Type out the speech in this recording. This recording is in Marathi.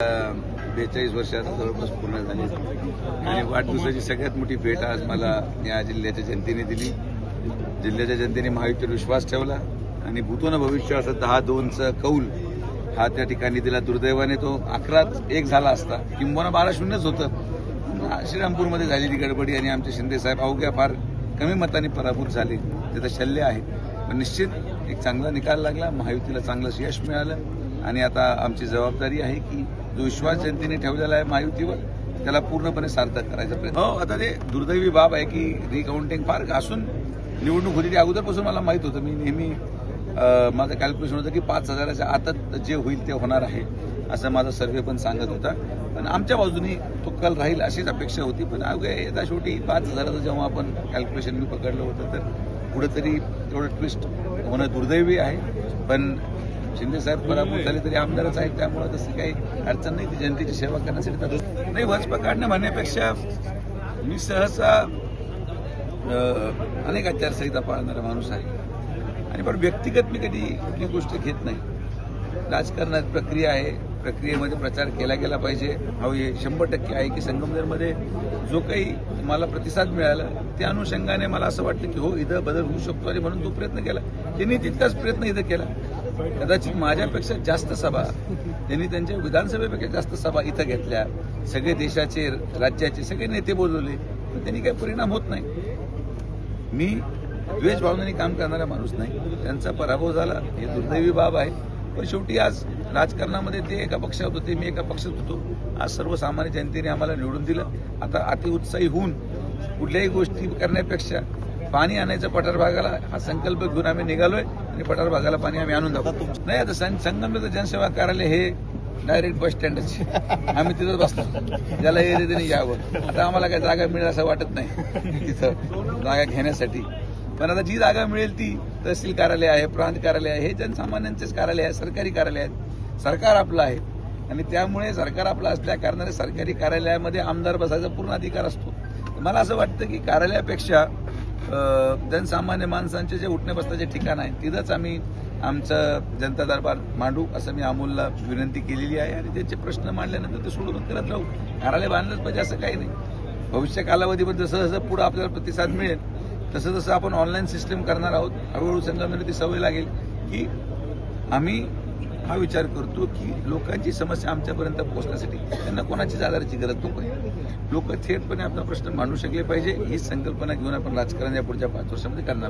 बेचाळीस वर्षाचा जवळपास पूर्ण झाली. आणि वाढदिवसाची सगळ्यात मोठी भेट आज मला या जिल्ह्याच्या जनतेने दिली. जिल्ह्याच्या जनतेने महायुतीवर विश्वास ठेवला आणि भूतोन भविष्य असं दहा दोनचा कौल हा त्या ठिकाणी दिला. दुर्दैवाने तो अकराच एक झाला असता. किंबोना बारा शून्यच होतं. श्रीरामपूरमध्ये झालेली गडबडी आणि आमचे शिंदे साहेब अवघ्या फार कमी मताने पराभूत झाले. त्याचं शल्य आहे पण निश्चित एक चांगला निकाल लागला. महायुतीला चांगलं यश मिळालं. आणि आता आमची जबाबदारी आहे की जो विश्वास जनतेने ठेवलेला आहे महायुतीवर त्याला पूर्णपणे सार्थक करायचा प्रयत्न. हो आता ते दुर्दैवी बाब आहे की रिकाउंटिंग फार असून निवडणूक होती ती अगोदरपासून मला माहीत होतं. मी नेहमी माझं कॅल्क्युलेशन होतं की पाच हजाराच्या आतच जे होईल ते होणार आहे असं माझा सर्वे पण सांगत होता. पण आमच्या बाजूनी तो कल राहील अशीच अपेक्षा होती. पण अवघ्या येता शेवटी पाच हजाराचं जेव्हा आपण कॅल्क्युलेशन मी पकडलं होतं तर कुठंतरी तेवढं ट्विस्ट होणं दुर्दैवी आहे. पण शिंदेसाहेब पराभूत झाले तरी आमदारच आहेत त्यामुळे तसं काही अडचण नाही. ती जनतेची सेवा करण्यासाठी तर नाही वचपा काढणं म्हणण्यापेक्षा मी सहसा अनेक आचारसंहिता पाळणारा माणूस आहे. आणि पण व्यक्तिगत मी कधी कुठली गोष्ट घेत नाही. राजकारणात प्रक्रिया आहे प्रक्रियेमध्ये प्रचार केला गेला पाहिजे. हा हे शंभर टक्के आहे की संगमनेरमध्ये जो काही मला प्रतिसाद मिळाला त्या अनुषंगाने मला असं वाटलं की हो इथं बदल होऊ शकतो आणि म्हणून तो प्रयत्न केला. त्यांनी तितकाच प्रयत्न इथं केला. कदाचित माझ्यापेक्षा जास्त सभा त्यांनी त्यांच्या विधानसभेपेक्षा जास्त सभा इथं घेतल्या. सगळे देशाचे राज्याचे सगळे नेते बोलवले. पण त्यांनी काही परिणाम होत नाही. मी द्वेष भावनेने काम करणारा माणूस नाही. त्यांचा पराभव झाला. हे दुर्दैवी बाब आहे. पण शेवटी आज राजकारणामध्ये ते एका पक्षात होते मी एका पक्षात होतो. आज सर्वसामान्य जनतेने आम्हाला निवडून दिलं. आता अतिउत्साही होऊन कुठल्याही गोष्टी करण्यापेक्षा पाणी आणायचं पठार भागाला हा संकल्प घेऊन आम्ही निघालोय आणि पठार भागाला पाणी आम्ही आणून दाखवतो नाही आता सं- संगमनेर जनसेवा कार्यालय हे डायरेक्ट बस स्टँडच आम्ही तिथं बसलो. ज्याला हे त्याने यावं. आता आम्हाला काही जागा मिळेल असं वाटत नाही तिथं जागा घेण्यासाठी. पण आता जी जागा मिळेल ती तहसील कार्यालय आहे प्रांत कार्यालय आहे हे जनसामान्यांचेच कार्यालय आहे सरकारी कार्यालय आहेत. सरकार आपलं आहे. आणि त्यामुळे सरकार आपलं असल्या कारणाने सरकारी कार्यालयामध्ये आमदार बसायचा पूर्ण अधिकार असतो. मला असं वाटतं की कार्यालयापेक्षा जनसामान्य माणसांचे जे उठणे बसण्याचे ठिकाण आहे तिथंच आम्ही आमचं जनता दरबार मांडू असं मी अमोलला विनंती केलेली आहे आणि त्यांचे प्रश्न मांडल्यानंतर ते सोडून करत राहू. घराला बांधलंच पाहिजे असं काही नाही. भविष्य कालावधीमध्ये जसं जसं पुढं आपल्याला प्रतिसाद मिळेल तसं जसं आपण ऑनलाईन सिस्टम करणार आहोत हळूहळू संघामध्ये ती सवय लागेल की आम्ही हा विचार करतो की लोकांची समस्या आमच्यापर्यंत पोहोचण्यासाठी त्यांना कोणाची आधाराची गरज नको आहे. लोक थेटपणे आपला प्रश्न मांडू शकले पाहिजे ही संकल्पना घेऊन आपण राजकारण या पुढच्या पाच वर्षामध्ये करणार आहोत.